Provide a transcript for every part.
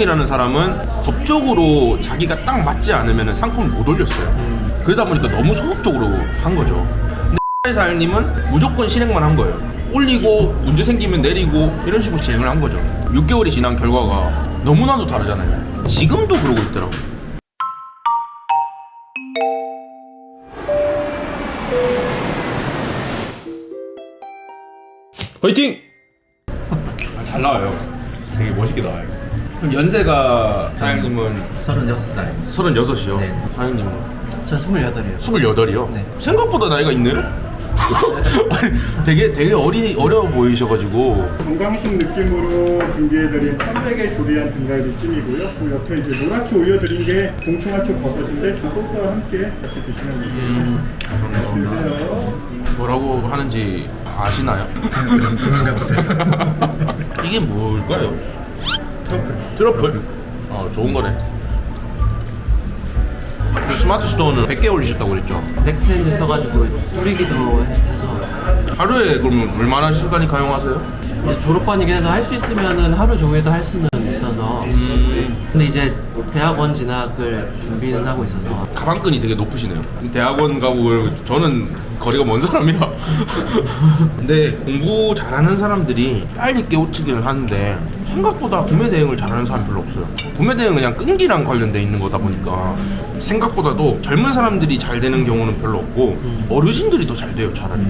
이라는 사람은 법적으로 자기가 딱 맞지 않으면 상품을 못 올렸어요. 그러다 보니까 너무 소극적으로 한 거죠. 근데 사장님은 무조건 실행만 한 거예요. 올리고 문제 생기면 내리고 이런 식으로 진행을 한 거죠. 6개월이 지난 결과가 너무나도 다르잖아요. 지금도 그러고 있더라고요. 화이팅! 아, 잘 나와요. 되게 멋있게 나와요. 그럼 연세가 사장님은 36살. 36이요. 네. 사장님은 전 28이에요. 28이요? 네. 생각보다 나이가 있네? 아니, 되게 되게 어리 어려 보이셔가지고 건강식 느낌으로 준비해드린 300의 조리한 등갈비찜이고요. 그 옆에 이제 노랗게 올려드린 게 동충하초 버섯인데 그 소스와 함께 같이 드시면 됩니다. 드세요. 뭐라고 하는지 아시나요? 이게 뭘까요? 트러플. 어 좋은 거네. 그 스마트 스토어는 100개 올리셨다고 그랬죠? 넥스핸드 써가지고 뿌리기도 해서 하루에 그러면 얼마나 시간이 가용하세요? 이제 졸업반이긴 해서 할 수 있으면은 하루 종일도 할 수는 있어서 근데 이제 대학원 진학을 준비는 하고 있어서 가방끈이 되게 높으시네요. 대학원 가고 저는 거리가 먼 사람이라. 근데 공부 잘하는 사람들이 빨리 깨우치기를 하는데 생각보다 구매 대행을 잘하는 사람 별로 없어요. 구매 대행은 그냥 끈기랑 관련돼 있는 거다 보니까 생각보다도 젊은 사람들이 잘 되는 경우는 별로 없고 어르신들이 더 잘 돼요 차라리.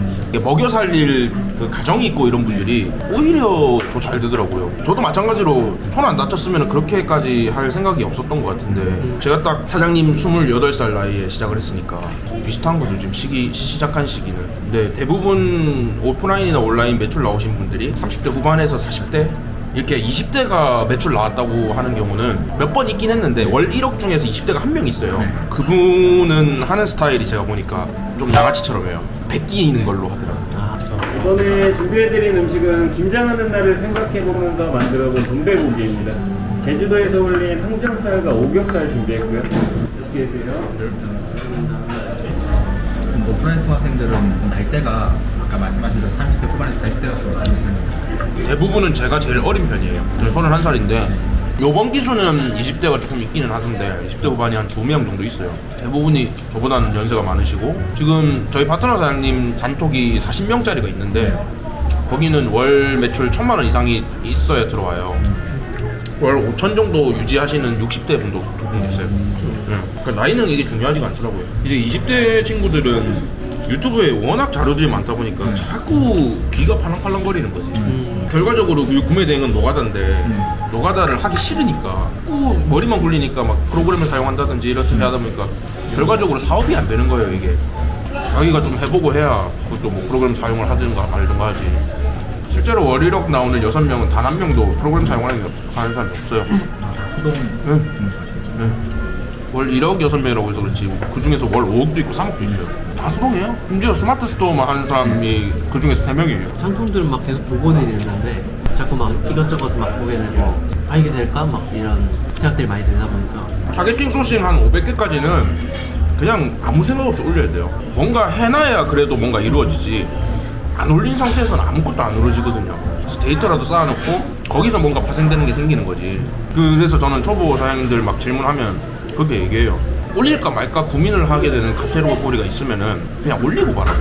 먹여 살릴 그 가정이 있고 이런 분들이 오히려 더 잘 되더라고요. 저도 마찬가지로 손 안 다쳤으면 그렇게까지 할 생각이 없었던 것 같은데 제가 딱 사장님 28살 나이에 시작을 했으니까 비슷한 거죠 지금 시기 시작한 시기는. 근데 대부분 오프라인이나 온라인 매출 나오신 분들이 30대 후반에서 40대 이렇게 20대가 매출 나왔다고 하는 경우는 몇 번 있긴 했는데 월 1억 중에서 20대가 한 명 있어요. 그분은 하는 스타일이 제가 보니까 좀 양아치처럼 해요. 베끼는 걸로 하더라고요. 아, 이번에 준비해드린 음식은 김장하는 날을 생각해보면서 만들어본 동백고기입니다. 제주도에서 올린 항정살과 오겹살 준비했고요. 맛있게 드세요. 오프라인 수강생들은 나이대가 아까 말씀하신 대로 30대 후반에서 40대가 좀 많은 편이에요. 대부분은 제가 제일 어린 편이에요. 저는 31살인데 요번 기수는 20대가 조금 있기는 하던데 20대 후반이 한 두 명 정도 있어요. 대부분이 저보다는 연세가 많으시고 지금 저희 파트너 사장님 단톡이 40명짜리가 있는데 거기는 월 매출 천만 원 이상이 있어야 들어와요. 월 5천 정도 유지하시는 60대 분도 두분 있어요. 네. 그러니까 나이는 이게 중요하지가 않더라고요. 이제 20대 친구들은 유튜브에 워낙 자료들이 많다 보니까 자꾸 귀가 팔랑팔랑거리는 거지. 결과적으로 그 구매 대행은 노가다인데 노가다를 하기 싫으니까 자꾸 머리만 굴리니까 막 프로그램을 사용한다든지 이렇게 하다 보니까 결과적으로 사업이 안 되는 거예요 이게. 자기가 좀 해보고 해야 그것도 뭐 프로그램 사용을 하든가 말든가 하지. 실제로 월 1억 나오는 6명은 단 한 명도 프로그램 사용하는 하는 사람이 없어요. 다 수동 응. 월 1억 6명이라고 해서 그렇지. 그 중에서 월 5억도 있고 3억도 있어요. 다 수동이에요? 심지어 스마트 스토어만 하는 사람이 그 중에서 3명이에요. 상품들은 막 계속 보고는 있는데 자꾸 막 이것저것 막 보게 되고 아 이게 될까? 막 이런 생각들이 많이 들다 보니까. 타겟팅 소싱 한 500개까지는 그냥 아무 생각 없이 올려야 돼요. 뭔가 해놔야 그래도 뭔가 이루어지지. 안 올린 상태에서는 아무것도 안 이루어지거든요. 데이터라도 쌓아놓고 거기서 뭔가 파생되는 게 생기는 거지. 그래서 저는 초보 사장님들 막 질문하면 그렇게 얘기해요. 올릴까 말까 고민을 하게 되는 카테고리 꼬리가 있으면은 그냥 올리고 말아요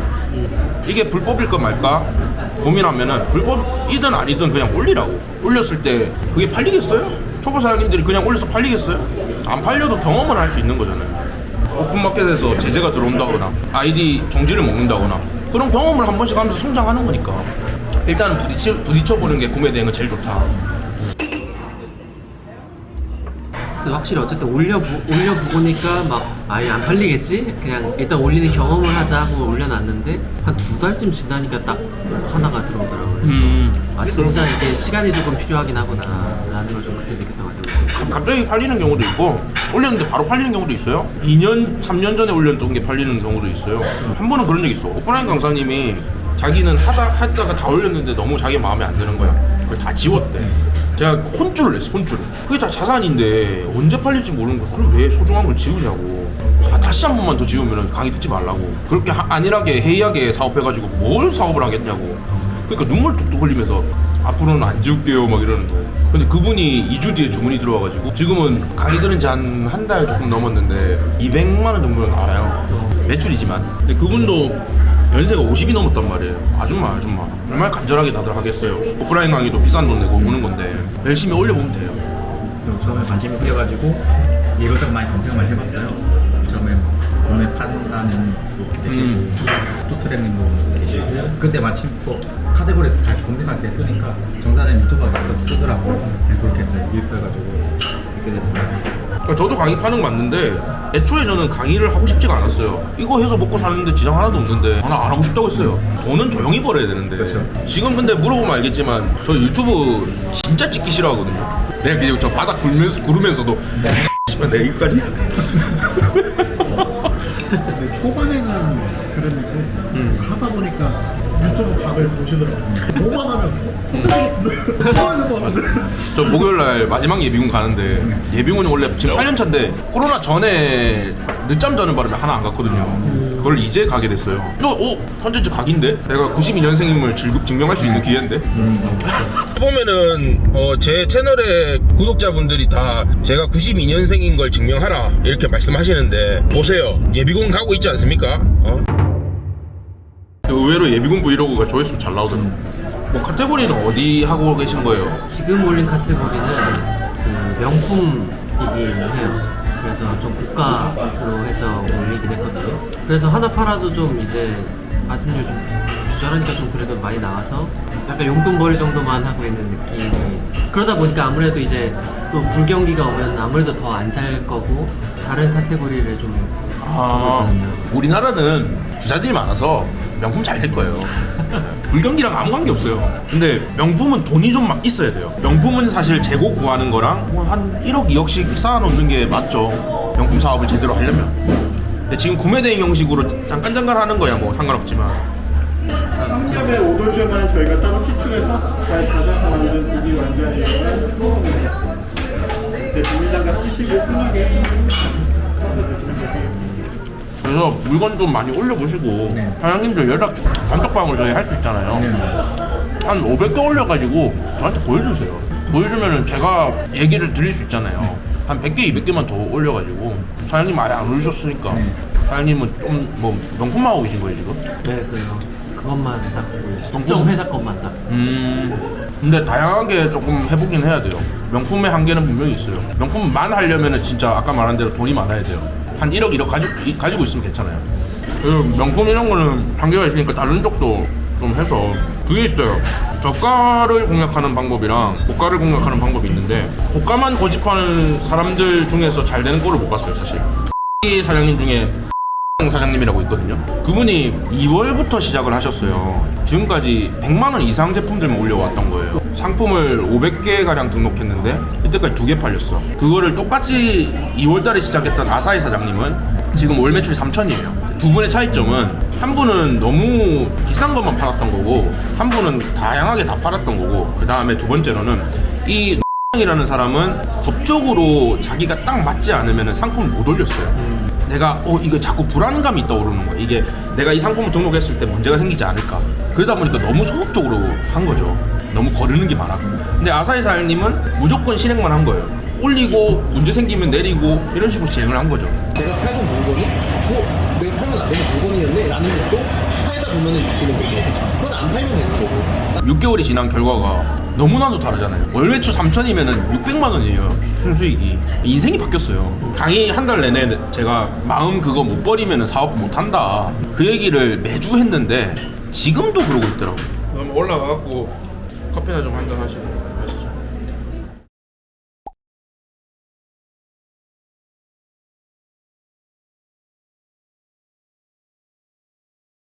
이게 불법일까 말까 고민하면은 불법이든 아니든 그냥 올리라고. 올렸을 때 그게 팔리겠어요? 초보 사장님들이 그냥 올려서 팔리겠어요? 안 팔려도 경험을 할 수 있는 거잖아요. 오픈마켓에서 제재가 들어온다거나 아이디 정지를 먹는다거나 그런 경험을 한 번씩 하면서 성장하는 거니까. 부딪혀, 부딪혀보는 게 구매 대행은 제일 좋다 근데 확실히 어쨌든 올려 올려 보니까 막 아예 안 팔리겠지? 그냥 일단 올리는 경험을 하자 하고 올려놨는데 한 두 달쯤 지나니까 딱 하나가 들어오더라고요. 음, 아 진짜 이게 시간이 조금 필요하긴 하구나라는 걸 좀 그때 느꼈던 것 같아요. 갑자기 팔리는 경우도 있고 올렸는데 바로 팔리는 경우도 있어요 2년, 3년 전에 올렸던 게 팔리는 경우도 있어요 한 번은 그런 적 있어 오프라인 강사님이 자기는 하다, 하다가 다 올렸는데 너무 자기 마음에 안 드는 거야 그걸 다 지웠대 제가 혼쭐을 냈어 혼쭐을. 그게 다 자산인데 언제 팔릴지 모르는 거야. 그럼 왜 소중한 걸 지우냐고. 다- 다시 한 번만 더 지우면 강의 듣지 말라고. 그렇게 하- 안일하게 해이하게 사업해가지고 뭘 사업을 하겠냐고. 그러니까 눈물 뚝뚝 흘리면서 앞으로는 안 지울게요 막 이러는 거예요 근데 그분이 2주 뒤에 주문이 들어와가지고 지금은 강의 들은 지 한 한 달 조금 넘었는데 200만 원 정도는 나와요. 매출이지만. 근데 그분도 연세가 50이 넘었단 말이에요 아줌마 아줌마 정말 간절하게 다들 하겠어요 오프라인 강의도 비싼 돈 내고 오는 건데 열심히 올려보면 돼요 또 처음에 관심이 생겨가지고 이것저것 많이 검색을 많이 해봤어요. 처음에 뭐 구매 판단은 뭐 계시고 음. 뚜트레님도 계시고 그때 마침 또 카테고리 다 검색할 때 뜨니까 정사님 유튜브가 또 뜨더라고. 그냥 그렇게 해서 유입해가지고 이렇게 됐더라고요. 그러니까 저도 강의 파는 거 맞는데 애초에 저는 강의를 하고 싶지가 않았어요. 이거 해서 먹고 사는데 지장 하나도 없는데 하나 안 하고 싶다고 했어요. 돈은 조용히 벌어야 되는데. 그렇죠. 지금 근데 물어보면 알겠지만 저 유튜브 진짜 찍기 싫어하거든요. 내가 그냥 저 바닥 굴면서 구르면서도 씨발 내가. 근데 초반에는 그랬는데 하다 보니까 유튜브 각을 보시더라고요. 뭐만 하면 어, 처음에 것 같은데. 저 목요일 날 마지막 예비군 가는데 예비군이 원래 지금 8년 차인데 코로나 전에 늦잠 자는 바람에 하나 안 갔거든요. 그걸 이제 가게 됐어요. 또 오, 컨텐츠 각인데? 내가 92년생임을 증명할 수 있는 기회인데? 보면은 어, 제 채널의 구독자분들이 다 제가 92년생인 걸 증명하라 이렇게 말씀하시는데 보세요 예비군 가고 있지 않습니까? 어? 의외로 예비군 브이로그가 조회수 잘 나오더라고요. 뭐 카테고리는 어디 하고 계신 거예요? 지금 올린 카테고리는 그 명품이긴 해요. 그래서 좀 고가로 해서 올리긴 했거든요. 그래서 하나 팔아도 좀 이제 마진율 좀 조절하니까 좀 그래도 많이 나와서 약간 용돈 벌이 정도만 하고 있는 느낌이 그러다 보니까 아무래도 이제 또 불경기가 오면 아무래도 더 안 살 거고 다른 카테고리를 좀 아. 우리나라는 부자들이 많아서 명품 잘 될 거예요. 불경기랑 아무 관계 없어요. 근데 명품은 돈이 좀 막 있어야 돼요. 명품은 사실 재고 구하는 거랑 뭐한 1억, 2억씩 쌓아놓는 게 맞죠. 명품 사업을 제대로 하려면. 근데 지금 구매 대행 형식으로 잠깐 잠깐 하는 거야 뭐 상관없지만. 상점의 오돌뼈만 저희가 따로 추출해서 잘 받아서 만든 고기 완전이에요. 소금입니다. 네, 비닐장갑 끼시고 편하게 드시면. 그래서 물건 좀 많이 올려보시고 네. 사장님들 연락 단톡방을 저희 할 수 있잖아요. 한 500개 올려가지고 저한테 보여주세요. 보여주면은 제가 얘기를 드릴 수 있잖아요. 한 100개, 200개만 더 올려가지고 사장님 아예 안 올리셨으니까 네. 사장님은 좀 뭐 명품만 하고 계신 거예요 지금? 네, 그래요. 그것만 딱 보고 있어요. 특정 회사 것만 딱. 음. 근데 다양하게 조금 해보긴 해야 돼요. 명품의 한계는 분명히 있어요. 명품만 하려면은 진짜 아까 말한 대로 돈이 많아야 돼요. 한 1억, 1억 가지고, 이- 가지고 있으면 괜찮아요. 명품 이런 거는 한계가 있으니까 다른 쪽도 좀 해서 그게 있어요. 저가를 공략하는 방법이랑 고가를 공략하는 방법이 있는데 고가만 고집하는 사람들 중에서 잘 되는 꼴을 못 봤어요, 사실. 이 사장님 중에 사장님이라고 있거든요. 그분이 2월부터 시작을 하셨어요. 지금까지 100만 원 이상 제품들만 올려왔던 거예요. 상품을 500개 가량 등록했는데 이때까지 두 개 팔렸어. 그거를 똑같이 2월달에 시작했던 아사히 사장님은 지금 월 매출 3천이에요. 두 분의 차이점은 한 분은 너무 비싼 것만 팔았던 거고 한 분은 다양하게 다 팔았던 거고 그 다음에 두 번째로는 이 이라는 사람은 법적으로 자기가 딱 맞지 않으면 상품을 못 올렸어요. 내가 어 이거 자꾸 불안감이 떠오르는 거야. 이게 내가 이 상품을 등록했을 때 문제가 생기지 않을까. 그러다 보니까 너무 소극적으로 한 거죠. 너무 거르는 게 많았고. 근데 아사히 사장님은 무조건 실행만 한 거예요. 올리고 문제 생기면 내리고 이런 식으로 진행을 한 거죠. 내가 팔던 물건이 어? 내가 팔면 안 되는 물건이었네? 라는 것도 팔다 보면은 느끼는 거고 그건 안 팔면 되는 거고 6개월이 지난 결과가 너무나도 다르잖아요. 월 매출 3천이면은 600만 원이에요. 순수익이. 인생이 바뀌었어요. 강의 한 달 내내 제가 마음 그거 못 버리면 사업 못 한다. 그 얘기를 매주 했는데 지금도 그러고 있더라고요. 그럼 올라가갖고 커피나 좀 한잔 하시고.